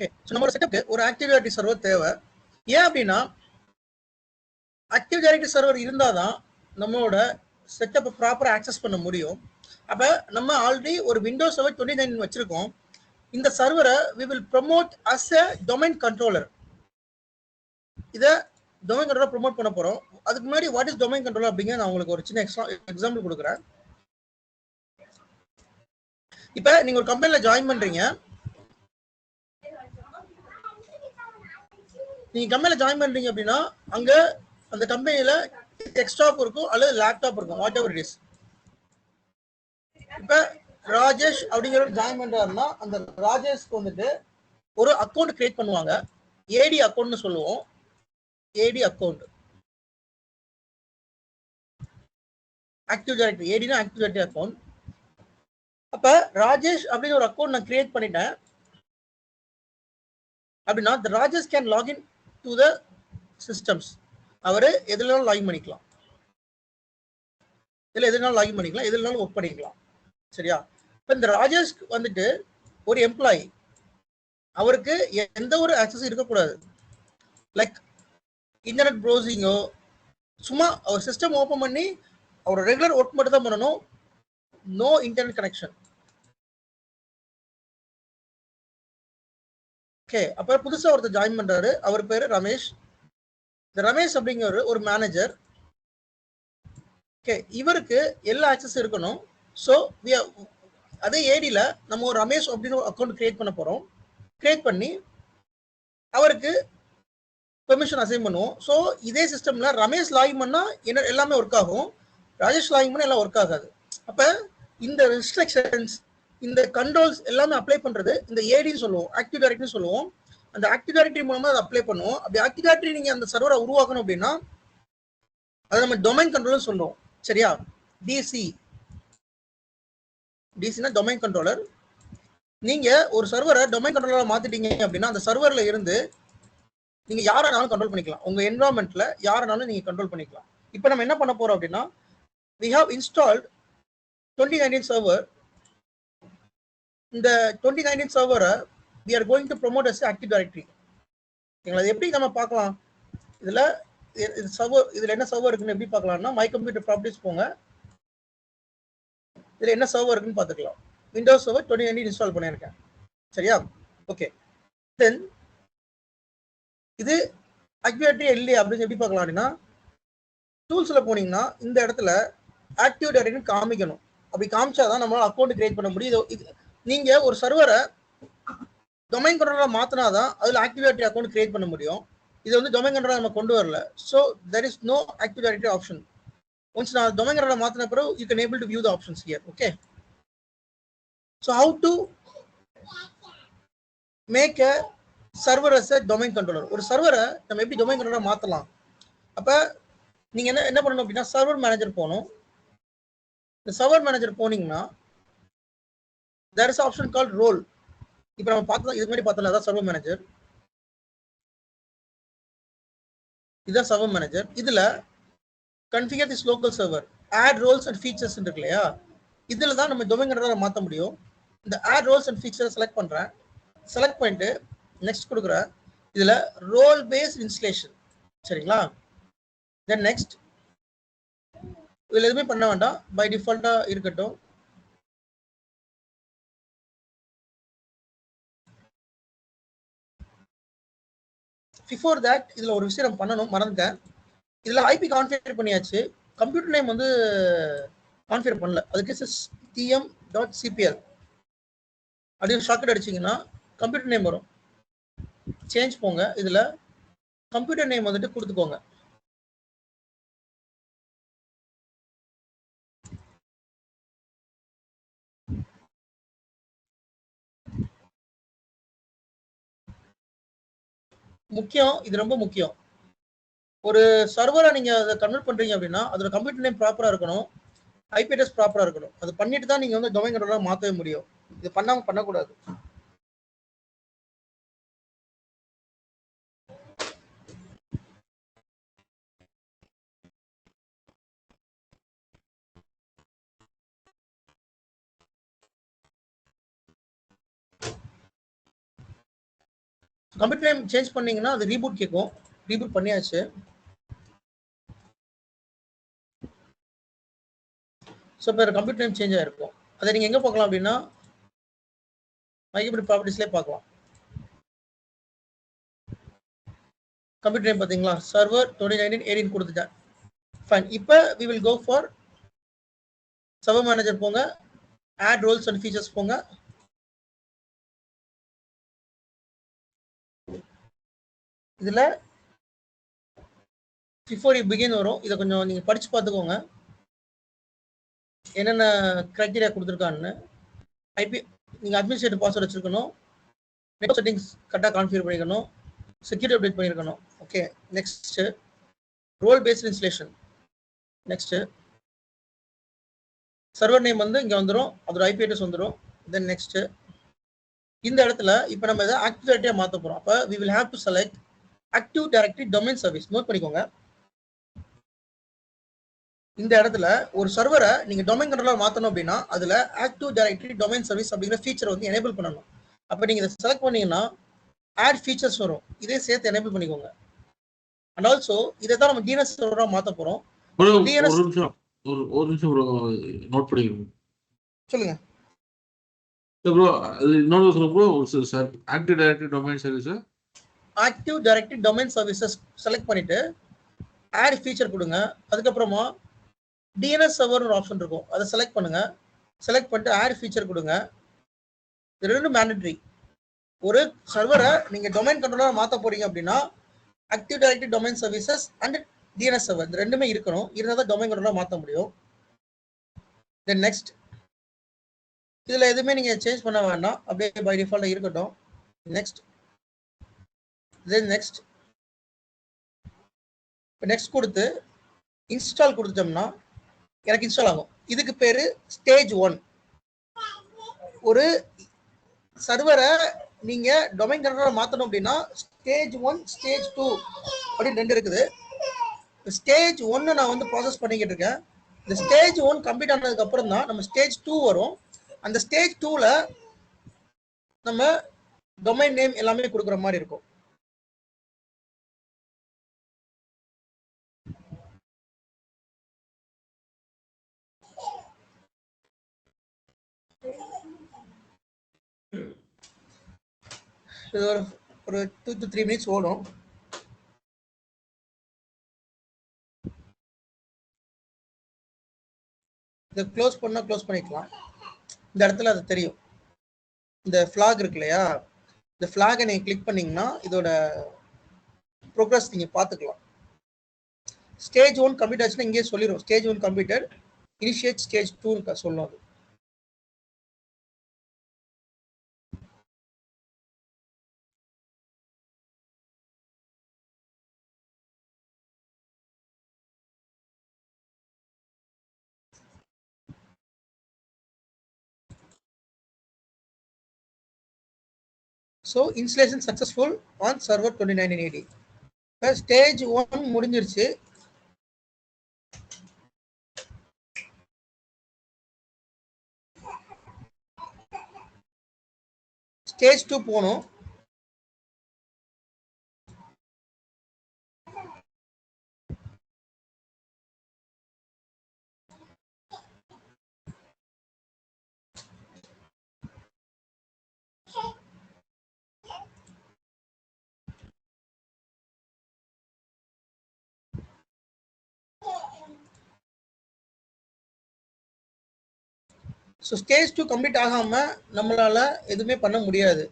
Okay செட்டப்க்கு ஒரு active directory server தேவை. ஏன் அப்படின்னா ஆக்டிவ் டைரக்டரி சர்வர் இருந்தால் தான் நம்மளோட செட்டப்பை ப்ராப்பராக ஆக்சஸ் பண்ண முடியும். அப்போ நம்ம ஆல்ரெடி ஒரு விண்டோஸ் சர்வர் டுவெண்ட்டி நைன் வச்சிருக்கோம். இந்த சர்வரை we will promote as a domain controller இதை டொமைன் கண்ட்ரோலர் ப்ரொமோட் பண்ண போகிறோம் அதுக்கு முன்னாடி வாட் இஸ் டொமைன் கண்ட்ரோலர் அப்படிங்கிற நான் உங்களுக்கு ஒரு சின்ன எக்ஸா எக்ஸாம்பிள் கொடுக்குறேன். இப்போ நீங்கள் ஒரு கம்பெனியில் ஜாயின் பண்ணுறீங்க நீங்க கம்பெனில ஜாயின் பண்றீங்க அப்படின்னா அங்க அந்த கம்பெனில டெஸ்க்டாப் இருக்கும் அல்லது லேப்டாப் இருக்கும் வாட் எவர் இட் இஸ் இப்ப ராஜேஷ் அப்படிங்கிற ஜாயின் பண்றாருன்னா அந்த ராஜேஷ்க்கு வந்துட்டு ஒரு அக்கௌண்ட் கிரியேட் பண்ணுவாங்க. ஏடி அக்கௌண்ட்னு சொல்லுவோம். ஏடி அக்கௌண்ட் ஆக்டிவ் டைரக்டரி ஏடினா ஆக்டிவ் டைரக்டரி அக்கௌண்ட் அப்ப ராஜேஷ் அப்படின்னு ஒரு அக்கௌண்ட் நான் கிரியேட் பண்ணிட்டேன். அப்படின்னா Rajesh can login to the systems அவர் எதுலனாலும் லாகின் பண்ணிக்கலாம். இதில் எதுனாலும் லாகின் பண்ணிக்கலாம். எதுனாலும் ஒர்க் பண்ணிக்கலாம். சரியா? இப்போ இந்த ராஜேஷ் வந்துட்டு ஒரு எம்ப்ளாயி அவருக்கு எந்த ஒரு ஆக்சஸும் இருக்கக்கூடாது. லைக் இன்டர்நெட் ப்ரௌசிங்கோ சும்மா அவர் சிஸ்டம் ஓப்பன் பண்ணி அவர் ரெகுலர் ஒர்க் மட்டும் தான் பண்ணணும். No internet connection okay. அப்புறம் புதுசாக ஒருத்தர் ஜாயின் பண்ணுறாரு அவர் பேர் ரமேஷ். இந்த ரமேஷ் அப்படிங்கிற ஒரு மேனேஜர் ஓகே. இவருக்கு எல்லா ஆக்சஸ் இருக்கணும். ஸோ அதே ஏடியில் நம்ம ஒரு ரமேஷ் அப்படின்னு ஒரு அக்கௌண்ட் கிரியேட் பண்ண போகிறோம் கிரியேட் பண்ணி அவருக்கு பெர்மிஷன் அசைன் பண்ணுவோம். ஸோ இதே சிஸ்டமில் ரமேஷ் லாகின் பண்ணால் என்ன எல்லாமே ஒர்க் ஆகும். ராஜேஷ் லாகின் பண்ணால் எல்லாம் ஒர்க் ஆகாது. அப்போ இந்த ரெஸ்ட்ரிக்ஷன்ஸ் இந்த கண்ட்ரோல்ஸ் எல்லாமே அப்ளை பண்றது இந்த ஏடின்னு சொல்லுவோம் ஆக்டிவ் டைரக்டரி சொல்லுவோம். அந்த ஆக்டிவ் டைரக்டரி மூலமா அதை அப்ளை பண்ணுவோம். அப்படி ஆக்டிவ் டைரக்டரி நீங்க அந்த சர்வரை உருவாக்கணும் அப்படின்னா அதை நம்ம டொமைன் கண்ட்ரோல்னு சொல்லுவோம் சரியா? டிசி டிசினா டொமைன் கண்ட்ரோலர் நீங்க ஒரு சர்வரை டொமைன் கண்ட்ரோலரா மாத்திட்டீங்க அப்படின்னா அந்த சர்வர்ல இருந்து நீங்க யாரானாலும் கண்ட்ரோல் பண்ணிக்கலாம். உங்க என்வரான்மெண்ட்ல யாரானாலும் நீங்க கண்ட்ரோல் பண்ணிக்கலாம். இப்போ நம்ம என்ன பண்ண போறோம் அப்படின்னா we have installed twenty nineteen server இந்த டுவெண்ட்டி நைன்டீன் சர்வரை we are going to promote as active directory எங்களை எப்படி நம்ம பார்க்கலாம்? இதில் இது சர்வர் இதில் என்ன சர்வர் இருக்குன்னு எப்படி பார்க்கலாம்னா மை கம்ப்யூட்டர் ப்ராப்பர்ட்டிஸ் போங்க. இதில் என்ன சர்வர் இருக்குன்னு பார்த்துக்கலாம். Windows server twenty nineteen install பண்ணியிருக்கேன். சரியா? ஓகே தென் இது ஆக்டிவேட்டரி இல்லையா அப்படின்னு எப்படி பார்க்கலாம் அப்படின்னா டூல்ஸில் போனீங்கன்னா இந்த இடத்துல ஆக்டிவ் டைரக்டரி காமிக்கணும். அப்படி காமிச்சாதான் நம்மளால் அக்கௌண்ட் கிரியேட் பண்ண முடியும். இது நீங்க ஒரு சர்வரை டொமைன் கண்ட்ரோலர் மாத்தினாதான் அதுல ஆக்டிவ் அக்கௌண்ட் கிரியேட் பண்ண முடியும். இது வந்து டொமைன் கண்ட்ரோலா நம்ம கொண்டு வரல. So there is no active option once நான் டொமைன் கண்ட்ரோலர் மாத்தின பிறகு you can able to view the options here okay so how to make a server as a domain controller ஒரு சர்வரை நம்ம எப்படி டொமைன் கண்ட்ரோலர் மாற்றலாம் அப்போ நீங்கள் என்ன என்ன பண்ணணும் அப்படின்னா சர்வர் மேனேஜர் போகணும். இந்த சர்வர் மேனேஜர் போனீங்கன்னா there is option call role இப்போ நம்ம பார்த்தோம் இதுக்கு முன்னாடி பார்த்தோம்ல அதான் சர்வர் மேனேஜர் இதுதான் சர்வர் மேனேஜர் இதுல configure this local server add roles and features இருக்கு இல்லையா இதுல தான் நம்ம டொமைன் கண்ட்ரோலர் மாற்ற முடியும். இந்த add roles and feature select பண்றேன். செலக்ட் பண்ணிட்டு நெக்ஸ்ட் கொடுக்குறேன் இதுல ரோல் பேஸ்ட் இன்ஸ்டலேஷன் சரிங்களா? தென் நெக்ஸ்ட் இதுல எதுவுமே பண்ண வேண்டாம். பை டிஃபால்ட்டா இருக்கட்டும். பிஃபோர் தட் இதுல ஒரு விஷயம் பண்ணணும் மறந்துட்டேன். இதுல ஐபி கான்ஃபிகர் பண்ணியாச்சு. கம்ப்யூட்டர் நேம் வந்து கான்ஃபிகர் பண்ணல. அதுக்கு டிஎம் டாட் சிபிஎல் அப்படின்னு ஷாக்கெட் அடிச்சீங்கன்னா கம்ப்யூட்டர் நேம் வரும். சேஞ்ச் போங்க. இதுல கம்ப்யூட்டர் நேம் வந்துட்டு கொடுத்துக்கோங்க. முக்கியம் இது ரொம்ப முக்கியம். ஒரு சர்வரை நீங்க அதை கன்வெர்ட் பண்றீங்க அப்படின்னா அதோட கம்ப்யூட்டர் நேம் ப்ராப்பரா இருக்கணும். ஐபி அட்ரஸ் ப்ராப்பரா இருக்கணும். அது பண்ணிட்டு தான் நீங்க வந்து டொமைன் கண்ட்ரோலாக மாற்றவே முடியும். இது பண்ணாம பண்ணக்கூடாது. கம்ப்யூட்டர் நேம் சேஞ்ச் பண்ணீங்கன்னா அது ரீபூட் கேட்கும் ரீபூட் பண்ணியாச்சு. ஸோ இப்போ கம்ப்யூட்டர் நேம் சேஞ்ச் ஆகிருக்கும் அதை நீங்கள் எங்கே பார்க்கலாம் அப்படின்னா மைக்ரோபிட் ப்ராப்பர்ட்டிஸ்லேயே பார்க்கலாம். கம்ப்யூட்டர் நேம் பார்த்தீங்களா? சர்வர் டுவெண்ட்டி நைன்டீன் எயிட்டீன் கொடுத்துட்டேன். ஃபைன் இப்போ we will go for server manager போங்க. ஆட் ரோல்ஸ் அண்ட் ஃபீச்சர்ஸ் போங்க. இதில் பிஃபோர் யூ பிகின் வரும். இதை கொஞ்சம் நீங்கள் படித்து பார்த்துக்கோங்க. என்னென்ன க்ரைட்டீரியா கொடுத்துருக்கான்னு. ஐபி நீங்கள் அட்மினிஸ்ட்ரேட்டிவ் பாஸ்வேர்ட் வச்சுருக்கணும். நெட் செட்டிங்ஸ் கரெக்டாக கான்ஃபிகர் பண்ணிக்கணும். செக்யூரிட்டி அப்டேட் பண்ணியிருக்கணும் okay next role based installation next server name வந்து இங்கே வந்துடும் அதோட ஐபி அட்ரஸ் வந்துடும் தென் நெக்ஸ்ட்டு இந்த இடத்துல இப்போ நம்ம இதை ஆக்டிவ் மாற்ற போகிறோம் அப்போ we will have to select active directory domain service note பண்ணிக்கோங்க. இந்த இடத்துல ஒரு சர்வரை நீங்கள் டொமைன் கண்ட்ரோலர் மாற்றணும் அப்படின்னா அதில் ஆக்டிவ் டைரக்டரி டொமைன் சர்வீஸ் அப்படிங்கிற ஃபீச்சர் வந்து எனேபிள் பண்ணணும். அப்போ நீங்கள் இதை செலக்ட் பண்ணீங்கன்னா ஆட் ஃபீச்சர்ஸ் வரும். இதே சேர்த்து எனேபிள் பண்ணிக்கோங்க. அண்ட் ஆல்சோ இதை தான் நம்ம டிஎன்எஸ் சர்வராக மாற்ற போகிறோம் ப்ரோ ஒரு ஒரு ஒரு நிமிஷம் நோட் பண்ணிக்கிறோம் சொல்லுங்க. ப்ரோ அது இன்னொரு சொல்ல bro sir active directory domain service active directive domain services select பண்ணிவிட்டு ஆட் ஃபீச்சர் கொடுங்க. அதுக்கப்புறமா டிஎன்எஸ் சர்வர் ஒரு ஆப்ஷன் இருக்கும். அதை செலக்ட் பண்ணுங்கள் செலக்ட் பண்ணிட்டு ஆட் ஃபீச்சர் கொடுங்க. இது ரெண்டு மேண்டட்ரி ஒரு சர்வரை நீங்கள் டொமைன் கண்ட்ரோலாக மாற்ற போகிறீங்க அப்படின்னா active directive domain services and DNS server இந்த ரெண்டுமே இருக்கணும். இருந்தால் தான் டொமைன் கண்ட்ரோலாக மாற்ற முடியும். தென் நெக்ஸ்ட் இதில் எதுவுமே நீங்கள் சேஞ்ச் பண்ண வேண்டாம். அப்படியே பை டிஃபால்ட்டாக இருக்கட்டும். நெக்ஸ்ட் தென் நெக்ஸ்ட் இப்போ நெக்ஸ்ட் கொடுத்து இன்ஸ்டால் கொடுத்துட்டோம்னா எனக்கு இன்ஸ்டால் ஆகும். இதுக்கு பேர் ஸ்டேஜ் ஒன் ஒரு சர்வரை நீங்கள் டொமைன் கண்ட்ரோலர் மாற்றணும் அப்படின்னா ஸ்டேஜ் ஒன் ஸ்டேஜ் டூ அப்படின்னு ரெண்டு இருக்குது. ஸ்டேஜ் ஒன்று நான் வந்து ப்ராசஸ் பண்ணிக்கிட்டு இருக்கேன். இந்த ஸ்டேஜ் ஒன் கம்ப்ளீட் ஆனதுக்கு அப்புறம் தான் நம்ம ஸ்டேஜ் டூ வரும். அந்த ஸ்டேஜ் டூவில் நம்ம டொமைன் நேம் எல்லாமே கொடுக்குற மாதிரி இருக்கும். இது ஒரு ஒரு டூ டு த்ரீ மினிட்ஸ் ஓடும். இதை க்ளோஸ் பண்ணால் க்ளோஸ் பண்ணிக்கலாம். இந்த இடத்துல அது தெரியும். இந்த ஃப்ளாக் இருக்கு இல்லையா? இந்த ஃப்ளாகை நீங்கள் கிளிக் பண்ணீங்கன்னா இதோட ப்ரோக்ரஸ் நீங்கள் பார்த்துக்கலாம். ஸ்டேஜ் ஒன் கம்ப்ளீட் ஆச்சுன்னா இங்கேயே சொல்லிடும் stage one completed initiate stage டூன்னு சொல்லும் அது. So installation successful on server twenty nine eighty இப்போ ஸ்டேஜ் ஒன் முடிஞ்சிருச்சு. ஸ்டேஜ் டூ போகணும் ஸோ ஸ்டேஜ் டூ கம்ப்ளீட் ஆகாமல் நம்மளால் எதுவுமே பண்ண முடியாது.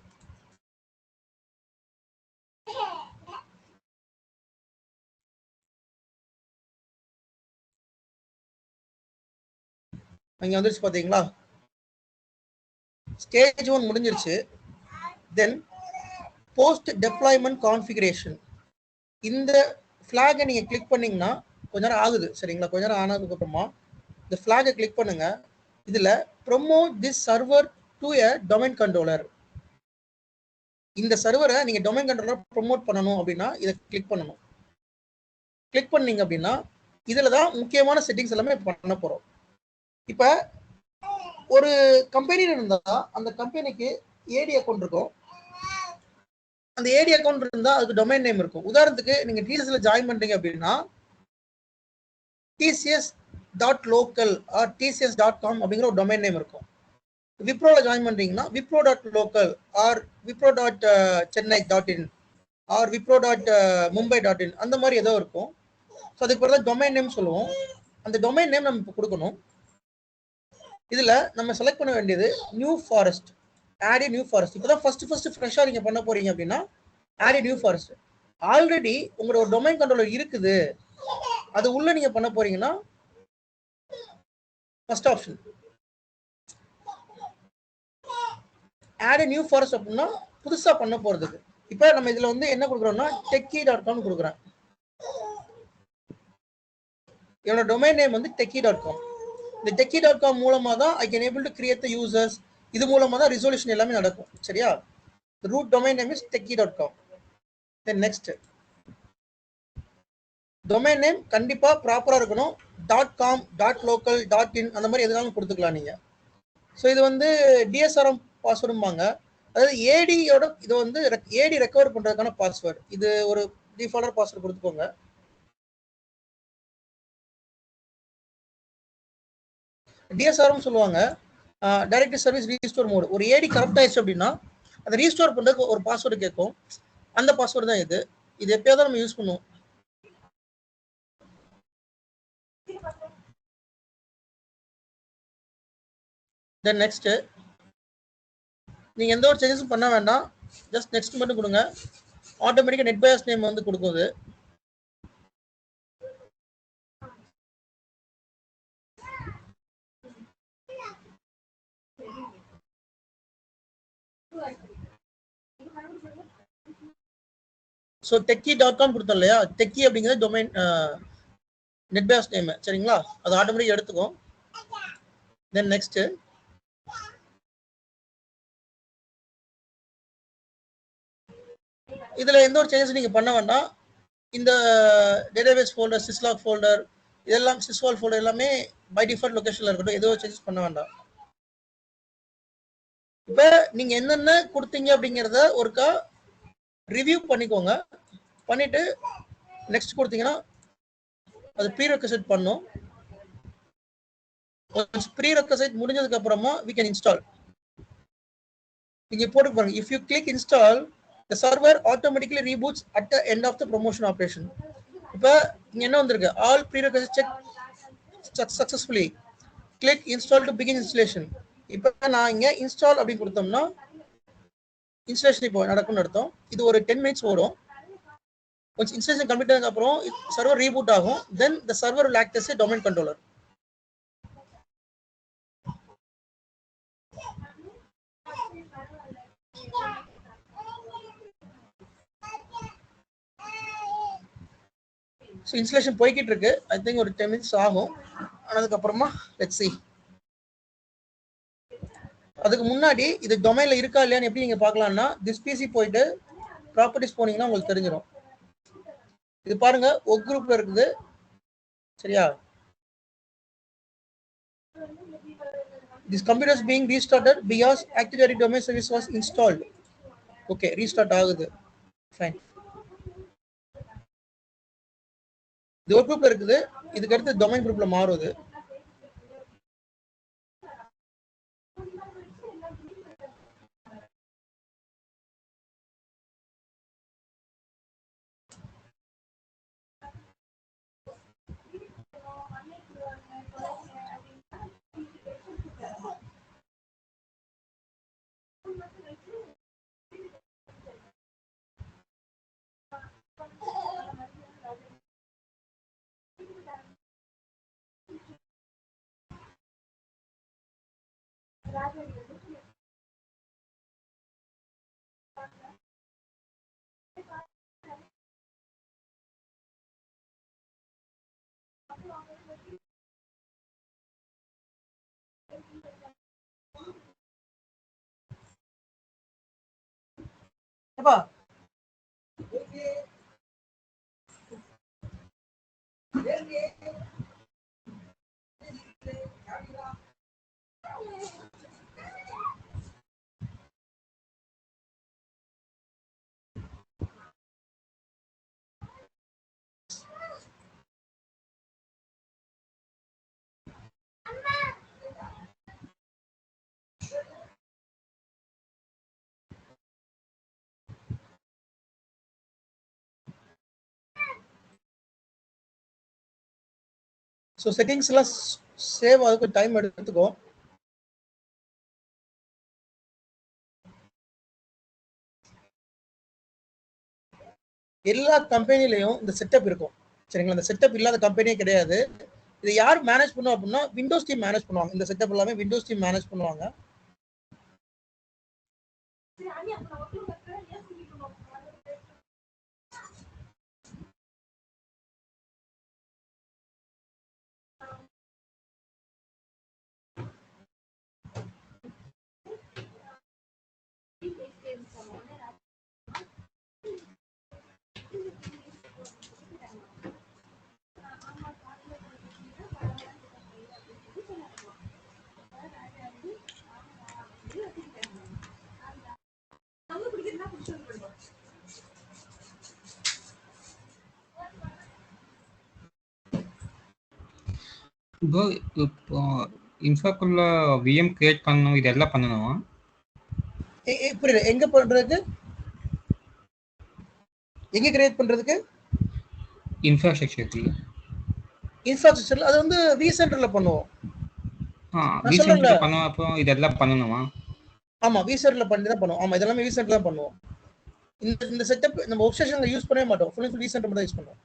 இங்கே வந்துருச்சு பார்த்தீங்களா ஸ்டேஜ் ஒன் முடிஞ்சிருச்சு. தென் போஸ்ட் டெப்ளாய்மெண்ட் கான்ஃபிகரேஷன் இந்த ஃப்ளாகை நீங்கள் கிளிக் பண்ணிங்கன்னா கொஞ்ச நேரம் ஆகுது. சரிங்களா? கொஞ்ச நேரம் ஆனதுக்கப்புறமா இந்த ஃப்ளாகை கிளிக் பண்ணுங்கள் இதில் promote this server to a domain controller இந்த சர்வரை நீங்கள் டொமைன் கண்ட்ரோலர் ப்ரொமோட் பண்ணணும் அப்படின்னா இதை கிளிக் பண்ணணும். கிளிக் பண்ணீங்க அப்படின்னா இதில் தான் முக்கியமான செட்டிங்ஸ் எல்லாமே பண்ண போகிறோம் இப்போ ஒரு கம்பெனி இருந்தால் அந்த கம்பெனிக்கு ஏடி அக்கௌண்ட் இருக்கும். அந்த ஏடி அக்கௌண்ட் இருந்தா அதுக்கு டொமைன் நேம் இருக்கும். உதாரணத்துக்கு நீங்க டிசிஎஸ்ல ஜாயின் பண்றீங்க அப்படின்னா TCS dot local or TCS dot com அப்படிங்கிற ஒரு டொமைன் நேம் இருக்கும். விப்ரோவில் ஜாயின் பண்ணுறீங்கன்னா Wipro dot local or Wipro dot Chennai dot in or Wipro dot Mumbai dot in அந்த மாதிரி ஏதோ இருக்கும். ஸோ அதுக்கு பிறகு டொமைன் நேம் சொல்லுவோம். அந்த டொமைன் நேம் நம்ம இப்போ கொடுக்கணும். இதில் நம்ம செலக்ட் பண்ண வேண்டியது new forest add new forest இப்போதான் ஃபஸ்ட்டு ஃபஸ்ட்டு ஃப்ரெஷ்ஷாக நீங்கள் பண்ண போகிறீங்க அப்படின்னா ஆட் நியூ ஃபாரஸ்ட் ஆல்ரெடி உங்களோட ஒரு டொமைன் கண்ட்ரோலர் இருக்குது. அது உள்ளே நீங்கள் பண்ண போகிறீங்கன்னா first option add new forest அப்படின்னா புதுசாக பண்ண போகிறதுக்கு இப்போ நம்ம இதில் வந்து என்ன கொடுக்குறோம்னா டெக்கி டாட் காம் கொடுக்குறேன் என்னோட டொமைன் நேம் வந்து டெக்கி டாட் காம் இந்த டெக்கி டாட் காம் மூலமாக தான் I can able to create the users இது மூலமாக தான் ரிசொல்யூஷன் எல்லாமே நடக்கும். சரியா? Root domain name is techie dot com then next domain name கண்டிப்பாக ப்ராப்பராக இருக்கணும். Dot com dot local dot in அந்த மாதிரி எதுனாலும் கொடுத்துக்கலாம் நீங்கள் ஸோ இது வந்து டிஎஸ்ஆர்எம் பாஸ்வேர்டும்பாங்க அதாவது ஏடியோட இது வந்து ஏடி ரெக்கவர் பண்ணுறதுக்கான பாஸ்வேர்டு இது ஒரு டிஃபால்டர் பாஸ்வேர்டு கொடுத்துக்கோங்க. டிஎஸ்ஆர்எம் சொல்லுவாங்க. டைரக்ட் சர்வீஸ் ரீஸ்டோர் மோடு ஒரு ஏடி கரப்ட் ஆயிடுச்சு அப்படின்னா அதை ரீஸ்டோர் பண்ணுறதுக்கு ஒரு பாஸ்வேர்டு கேட்கும். அந்த பாஸ்வேர்டு தான் இது. இது எப்பயாவது நம்ம யூஸ் பண்ணுவோம். தென் நெக்ஸ்ட் நீங்க எந்த ஒரு சேஞ்சஸும் பண்ண வேண்டாம். ஜஸ்ட் நெக்ஸ்ட் மட்டும் கொடுங்க. ஆட்டோமேட்டிக்கா நெட் பயாஸ் நேம் வந்து கொடுக்குது. ஸோ டெக்கி டாட் காம் கொடுத்தோம் இல்லையா? டெக்கி அப்படிங்கிறது டொமைன் நெட் பேஸ் நேம் சரிங்களா? அது ஆட்டோமேட்டிக் எடுத்துக்கும் தென் நெக்ஸ்ட்டு இதில் எந்த ஒரு சேஞ்சஸ் நீங்கள் பண்ண வேண்டாம். இந்த டேட்டாபேஸ் ஃபோல்டர் சிஸ்லாக் ஃபோல்டர் இதெல்லாம் சிஸ்வால் ஃபோல்டர் எல்லாமே பை டிஃபால்ட் லொக்கேஷனில் இருக்கட்டும். எதுவும் சேஞ்சஸ் பண்ண வேண்டாம். இப்போ நீங்கள் என்னென்ன கொடுத்தீங்க அப்படிங்கிறத ஒருக்கா ரிவ்யூ பண்ணிக்கோங்க. பண்ணிட்டு நெக்ஸ்ட் கொடுத்தீங்கன்னா அது ப்ரீ ரெக்வசைட் பண்ணும். ப்ரீ ரெக்கசைட் முடிஞ்சதுக்கு அப்புறமா வி கேன் இன்ஸ்டால் நீங்கள் போட்டு பாருங்க if you click install the server automatically reboots at the end of the promotion operation இப்போ இங்கே என்ன வந்திருக்கு? All pre check successfully click install to begin installation இப்போ நான் இங்கே இன்ஸ்டால் அப்படின்னு கொடுத்தோம்னா இன்ஸ்டலேஷன் இப்போ நடக்கும்னு அர்த்தம். இது ஒரு டென் மினிட்ஸ் ஓடும். கொஞ்சம் இன்ஸ்டலேஷன் கம்ப்ளீட் ஆனதுக்கப்புறம் சர்வர் ரீபூட் ஆகும். Then the server will act as a so installation போய்கிட்டு இருக்கு. ஐ திங்க் ஒரு டென் மினிட்ஸ் ஆகும். ஆனதுக்கப்புறமா லெட் சி அதுக்கு முன்னாடி இது டொமைனில் இருக்கா இல்லையான்னு எப்படி நீங்கள் பார்க்கலாம்னா திஸ் பிசி போயிட்டு ப்ராப்பர்ட்டிஸ் போனீங்கன்னா உங்களுக்கு தெரிஞ்சிடும் இது பாருங்க ஒர்க் குரூப்ல இருக்குது. சரியா? This computers being restarted because active domain service was installed okay restart ஆகுது. ஃபைன் இது ஒரு குரூப்ல இருக்குது. இதுக்கு அடுத்து டொமைன் குரூப்ல மாறுது देखिए देखिए ஸோ செட்டிங்ஸ்லாம் சேவ் ஆகுது டைம் எடுத்துக்கோ. எல்லா கம்பெனிலையும் இந்த செட்டப் இருக்கும். சரிங்களா? இந்த செட்டப் இல்லாத கம்பெனியே கிடையாது. இதை யார் மேனேஜ் பண்ணுவோம் அப்படின்னா விண்டோஸ் டீம் மேனேஜ் பண்ணுவாங்க. இந்த செட்டப் எல்லாமே விண்டோஸ் டீம் மேனேஜ் பண்ணுவாங்க. ப்ரோ இப்போ இன்ஃபாக்குள்ள விஎம் கிரியேட் பண்ணணும் இதெல்லாம் பண்ணணுமா? புரியல. எங்க பண்றதுக்கு எங்க கிரியேட் பண்றதுக்கு? இன்ஃப்ராஸ்ட்ரக்சருக்கு இன்ஃப்ராஸ்ட்ரக்சர்ல அது வந்து வி சென்டர்ல பண்ணுவோம். ஆ ரீசெண்டாக சொல்றேன்ல. பண்ணோம் அப்புறம் இதெல்லாம் பண்ணணுமா? ஆமா வி சென்டர்ல பண்ணி தான் பண்ணுவோம். ஆமா இதெல்லாமே வி சென்டர்ல தான் பண்ணுவோம். இந்த இந்த செட்டப் நம்ம ஒர்க் ஸ்டேஷன்ல யூஸ் பண்ணவே மாட்டோம். ஃபுல் ஃபுல் வி சென்டர் மட்டும் யூஸ் பண்ணுவோம்.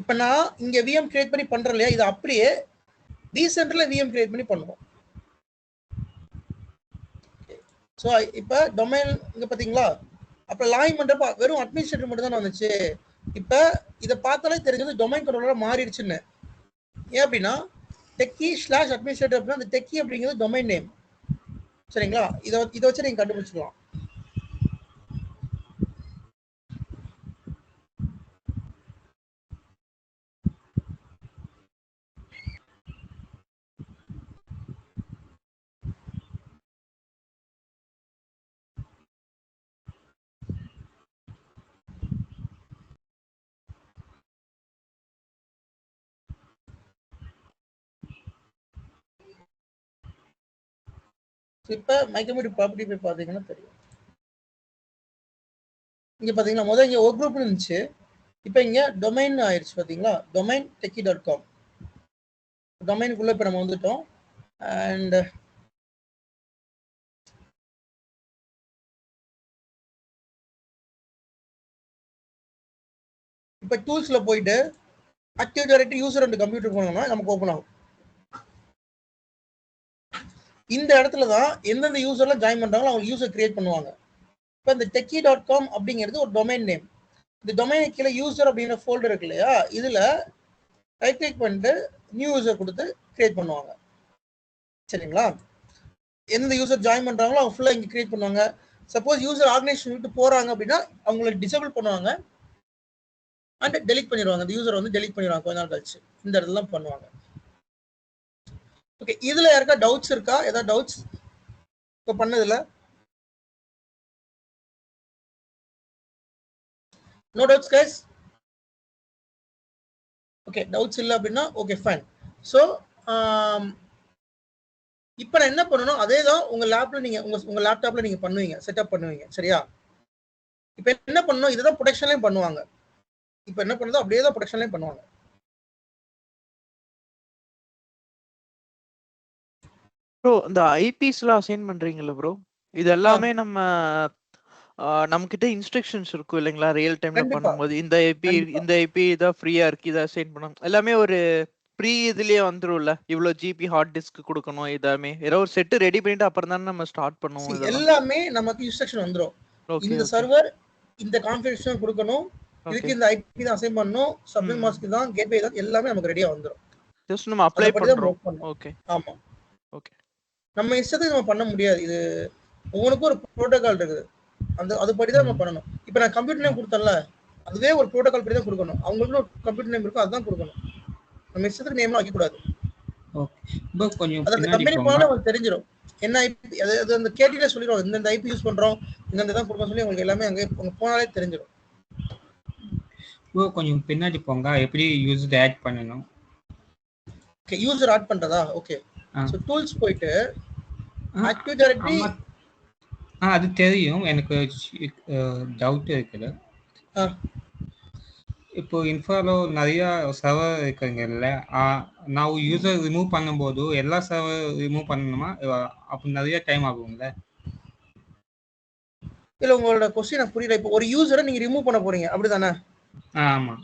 இப்போ நான் இங்க விஎம் கிரியேட் பண்ணி பண்ணுறேன் இல்லையா? இது அப்படியே வி விஎம் கிரியேட் பண்ணி பண்ணுவோம். ஸோ இப்போ டொமைன் இங்க பாத்தீங்களா? அப்ப லாயின் பண்றப்ப வெறும் அட்மினிஸ்ட்ரேட்டர் மட்டும் தான் வந்துச்சு. இப்போ இதை பார்த்தாலே தெரிஞ்சது டொமைன் கண்ட்ரோலரா மாறிடுச்சுன்னு. ஏன் அப்படின்னா டெக்கி ஸ்லாஷ் அட்மினிஸ்ட்ரேட்டர் அப்படின்னா அந்த டெக்கி அப்படிங்கிறது டொமைன் நேம் சரிங்களா? இதை இதை வச்சு நீங்க கண்டுபிடிச்சிக்கலாம். இப்போ மைக்ரோமீட்டர் ப்ராப்பர்ட்டி போய் பார்த்தீங்கன்னா தெரியும். இங்க பாத்தீங்கன்னா முதல்ல இங்க ஒரு குரூப் இருந்துச்சு. இப்போ இங்க டொமைன் ஆயிடுச்சு பாத்தீங்களா? டொமைன் டெக்கி டாட் காம் டொமைனுக்குள்ள இப்போ நம்ம வந்துட்டோம். அண்ட் இப்போ டூல்ஸ்ல போயிட்டு active directory user and computer போனோம்னா நமக்கு ஓப்பன் ஆகும். இந்த இடத்துல தான் எந்தெந்த யூசர்லாம் ஜாயின் பண்ணுறாங்களோ அவங்க யூசர் கிரியேட் பண்ணுவாங்க. இப்போ இந்த டெக்கி டாட் காம் அப்படிங்கிறது ஒரு டொமைன் நேம் இந்த டொமைன் கீழே யூசர் அப்படிங்கிற ஃபோல்டர் இருக்கு இல்லையா? இதில் ரைட் கிளிக் பண்ணிட்டு நியூ யூசர் கொடுத்து கிரியேட் பண்ணுவாங்க. சரிங்களா? எந்த யூசர் ஜாயின் பண்ணுறாங்களோ அவங்க ஃபுல்லாக இங்கே கிரியேட் பண்ணுவாங்க. சப்போஸ் யூசர் ஆர்கனைசேஷன் விட்டு போகிறாங்க அப்படின்னா அவங்கள டிசபிள் பண்ணுவாங்க. அண்ட் டெலிட் பண்ணிடுவாங்க. அந்த யூசர் வந்து டெலிட் பண்ணிடுவாங்க. கொஞ்ச நாள் கழிச்சு. இந்த இடத்துல தான் பண்ணுவாங்க. ஓகே இதுல யாருக்கா டவுட்ஸ் இருக்கா? ஏதாவது டவுட்ஸ் இப்போ பண்ணதுல? No doubts guys okay doubts இல்லை அப்படின்னா ஓகே ஃபைன் ஸோ இப்போ நான் என்ன பண்ணணும் அதே தான் உங்க லேப்ல நீங்க உங்க உங்க லேப்டாப்ல நீங்க பண்ணுவீங்க செட்டப் பண்ணுவீங்க சரியா? இப்போ என்ன பண்ணணும் இதுதான் ப்ரொடக்ஷன்லேயும் பண்ணுவாங்க. இப்போ என்ன பண்ணுதோ அப்படியே தான் ப்ரொடக்ஷன்லேயும் பண்ணுவாங்க. ப்ரோ இந்த ஐபிஸ்லாம் அசைன் பண்றீங்கல்ல ப்ரோ இது எல்லாமே நம்ம நம்ம கிட்ட இன்ஸ்ட்ரக்ஷன்ஸ் இருக்கும் இல்லைங்களா? ரியல் டைம்ல கண்டிப்பா. பண்ணும்போது. இந்த ஐபி கண்டிப்பா. இந்த ஐபி இதான் ஃப்ரீயா இருக்கு இதை அசைன் பண்ணணும். எல்லாமே ஒரு ப்ரீ இதுலயே வந்துரும்ல? இவ்வளவு ஜிபி ஹார்ட் டிஸ்க் கொடுக்கணும் எல்லாமே ஏதோ ஒரு செட் ரெடி பண்ணிட்டு அப்புறம் தானே நம்ம ஸ்டார்ட் பண்ணுவோம் இதெல்லாம். எல்லாமே நமக்கு இன்ஸ்ட்ரக்ஷன் வந்துரும். ஓகே இந்த சர்வர் இந்த கான்ஃபிகரேஷன் கொடுக்கணும். இதுக்கு இந்த ஐபி தான் அசைன் பண்ணணும். சப்மிட் ம். மாஸ்க்கு தான் கேட்வே தான் எல்லாமே நமக்கு ரெடியா வந்துரும். ஜஸ்ட் நம்ம அப்ளை அதை படி தான் பண்றோம். ஓகே ஆமா. நம்ம இஷ்டத்துக்கு நம்ம பண்ண முடியாது. இது ஒவ்வொன்றுக்கும் ஒரு ப்ரோட்டோகால் இருக்குது. அந்த அதுபடி தான் நம்ம பண்ணணும். இப்போ நான் கம்ப்யூட்டர் நேம் கொடுத்தேன்ல அதுவே ஒரு ப்ரோட்டோகால் படி தான் கொடுக்கணும். அவங்களுக்கு ஒரு கம்ப்யூட்டர் நேம் இருக்கும் அதுதான் கொடுக்கணும். நம்ம இஷ்டத்துக்கு நேம்லாம் வைக்கக்கூடாது ஓகே ப்ரோ கொஞ்சம் அது அந்த கம்பெனி போங்க. போனாலும் உங்களுக்கு தெரிஞ்சிடும் என்ன ஐபி அது அது அந்த கேட்டிலே சொல்லிடுவோம் இந்த ஐபி யூஸ் பண்றோம் இந்த தான் கொடுக்கணும் சொல்லி உங்களுக்கு எல்லாமே அங்கே போனாலே தெரிஞ்சிடும் கொஞ்சம் பின்னாடி போங்க. எப்படி யூசர் ஆட் பண்ணணும்? ஓகே யூசர் ஆட் பண்றதா? ஓகே. ஸோ டூல்ஸ் போயிட்டு ஆமா. ஆ அது தெரியும். எனக்கு டவுட் இருக்குது. இப்போ இன்ஃபாலோ நிறைய சர்வர் இருக்குங்கல்ல. நான் யூசர் ரிமூவ் பண்ணும்போது எல்லா சர்வர் ரிமூவ் பண்ணணுமா? அப்போ நிறைய டைம் ஆகும்ல. இல்ல உங்களோட கொஸ்டின் புரியல. இப்போ ஒரு யூசரை நீங்க ரிமூவ் பண்ண போறீங்க. அப்படிதானே? ஆ, ஆமா.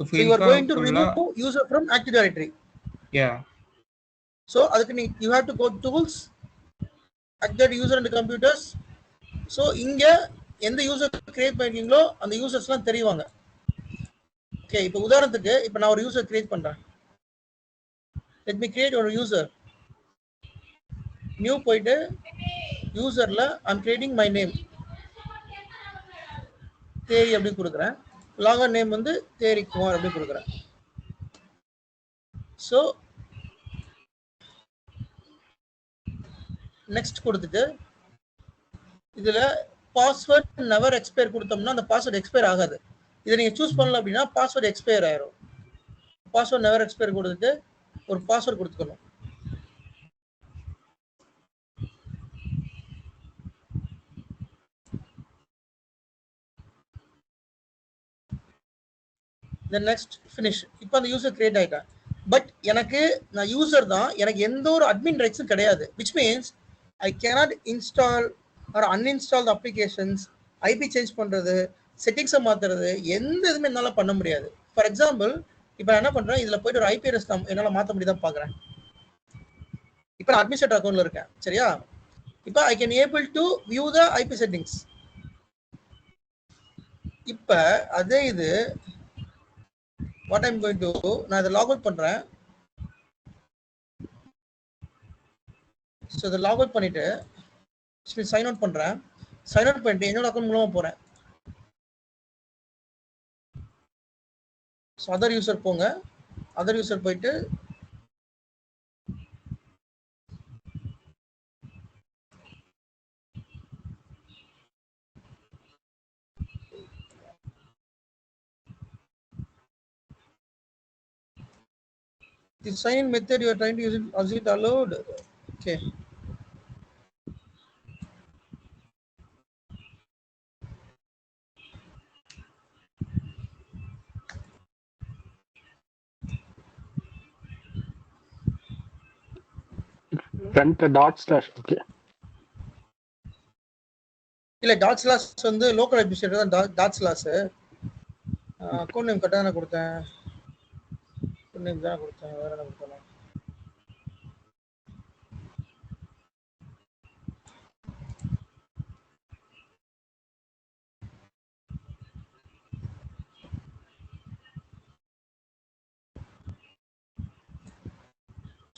இப்போ you are going to இன்ஃபாலோ remove user from active directory yeah so அதுக்கு நீ you have to go tools அக்டட் யூசர் அண்ட் கம்ப்யூட்டர்ஸ் ஸோ இங்கே எந்த யூசர் கிரியேட் பண்ணிருக்கீங்களோ அந்த யூசர்ஸ்லாம் தெரிவாங்க. ஓகே இப்போ உதாரணத்துக்கு இப்போ நான் ஒரு யூசர் கிரியேட் பண்றேன். லெட் மீ கிரியேட் ஒரு யூசர் நியூ போயிட்டு யூசரில் I'm creating my name Theri அப்படி கொடுக்குறேன். லாகர் நேம் வந்து தேரி குமார் அப்படி கொடுக்குறேன். ஸோ நெக்ஸ்ட் கொடுத்துட்டு இதுல பாஸ்வேர்ட் நெவர் எக்ஸ்பயர் கொடுத்தோம்னா அந்த பாஸ்வேர்ட் எக்ஸ்பயர் ஆகாது. இதை நீங்க சூஸ் பண்ணல அப்படின்னா பாஸ்வேர்ட் எக்ஸ்பயர் ஆயிரும். பாஸ்வேர்ட் நெவர் எக்ஸ்பயர் கொடுத்துட்டு ஒரு பாஸ்வேர்ட் கொடுத்துக்கணும். தென் நெக்ஸ்ட் ஃபினிஷ் இப்போ அந்த யூசர் கிரியேட் ஆயிட்டேன். பட் எனக்கு நான் யூசர் தான் எனக்கு எந்த ஒரு அட்மின் ரைட்ஸும் கிடையாது. Which means I cannot install or uninstall applications IP change பண்ணுறது செட்டிங்ஸை மாற்றுறது எந்த இதுவுமே என்னால் பண்ண முடியாது. ஃபார் எக்ஸாம்பிள் இப்போ நான் என்ன பண்ணுறேன் இதில் போயிட்டு ஒரு ஐபி அட்ரஸ் என்னால் மாற்ற முடியுதான் பார்க்குறேன் இப்போ நான் அட்மினிஸ்ட்ரேட்டர் அக்கௌண்ட்டில் இருக்கேன் சரியா? இப்போ I can able to view the IP settings இப்போ அதே இது வாட் ஐம் கோயிங் டு நான் இதை லாக் அவுட் பண்ணுறேன் ஸோ இதை லாக் அவுட் பண்ணிட்டு சைன் அவுட் பண்ணுறேன் சைன் அவுட் பண்ணிட்டு என்னோட அக்கௌண்ட் மூலமாக போகிறேன் ஸோ அதர் யூசர் போங்க அதர் யூசர் போயிட்டு the sign method you are trying to use it, is it allowed? Okay. Front dot slash okay இல்ல டாட் ஸ்லாஷ் வந்து லோக்கல் அட்மினிஸ்ட்ரேட்டர் தான் dot dot slash account name கரெக்டாக தானே கொடுத்தேன். Account name தானே கொடுத்தேன் வேற என்ன கொடுத்தேன்?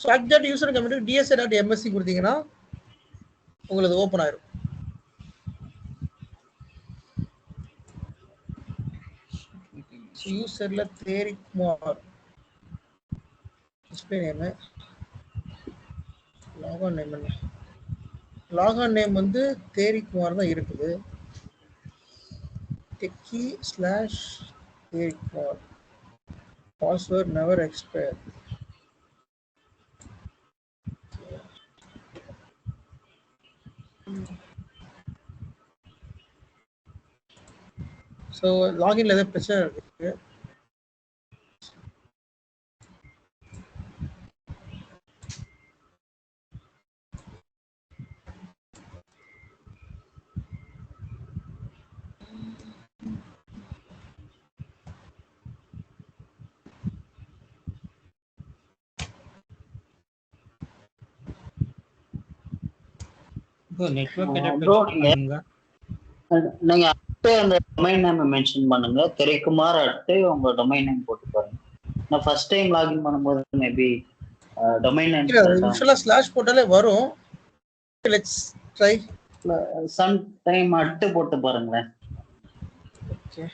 So at that user computer DSA dot MSC கொடுத்தீங்கன்னா உங்களுக்கு ஓப்பன் ஆயிரும். யூசர்ல Theri Kumar. Display name logon name என்ன? லாகான் நேம் வந்து தேரி குமார் தான் இருக்குது. Techie slash Theri Kumar. Password never expire so லாகின்ல ஏதாவது பிரச்சனை இருக்கு? நெட்வொர்க் நீங்க- அந்த டொமைன் நேம் மென்ஷன் பண்ணுங்க. திரைக்குமார் அட்டு உங்க டொமைன் நேம் போட்டு பாருங்க. நான் ஃபர்ஸ்ட் டைம் லாகின் பண்ணும்போது மேபி டொமைன் நேம் யூஸ்வலாக ஸ்லாஷ் போட்டாலே வரும். Let's try some time at போட்டு பாருங்களேன். ஓகே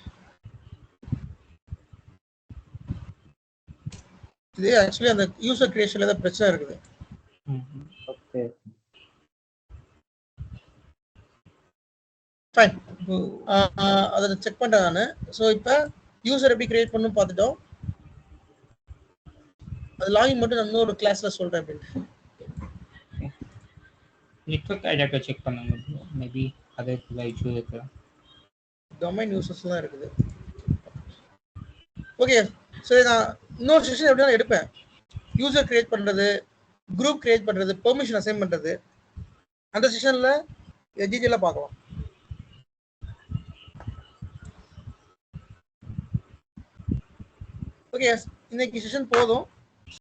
இது ஆக்சுவலி அந்த யூசர் கிரியேஷன்ல ஏதாவது பிரச்சனை இருக்குது. ஓகே. ஃபைன் அதை செக் பண்ணிட்டேன் நான். ஸோ இப்போ யூசர் எப்படி கிரியேட் பண்ணணும் பார்த்துட்டோம். அது லாகின் மட்டும் நான் இன்னொரு கிளாஸ்ல சொல்றேன் அப்படின்னு. நெட்வொர்க் அடாப்டர் செக் பண்ணுங்க மேபி அதற்குள்ள இஷ்யூ இருக்கலாம் டொமைன் யூசர்ஸ்லாம் இருக்குது. ஓகே சரி நான் இன்னொரு செஷன் எப்படினா எடுப்பேன். யூசர் கிரியேட் பண்றது குரூப் கிரியேட் பண்றது பெர்மிஷன் அசைன் பண்றது. அந்த செஷன்ல டீட்டெயிலாக பார்க்கலாம். ஓகே இன்னைக்கு செஷன் போதும்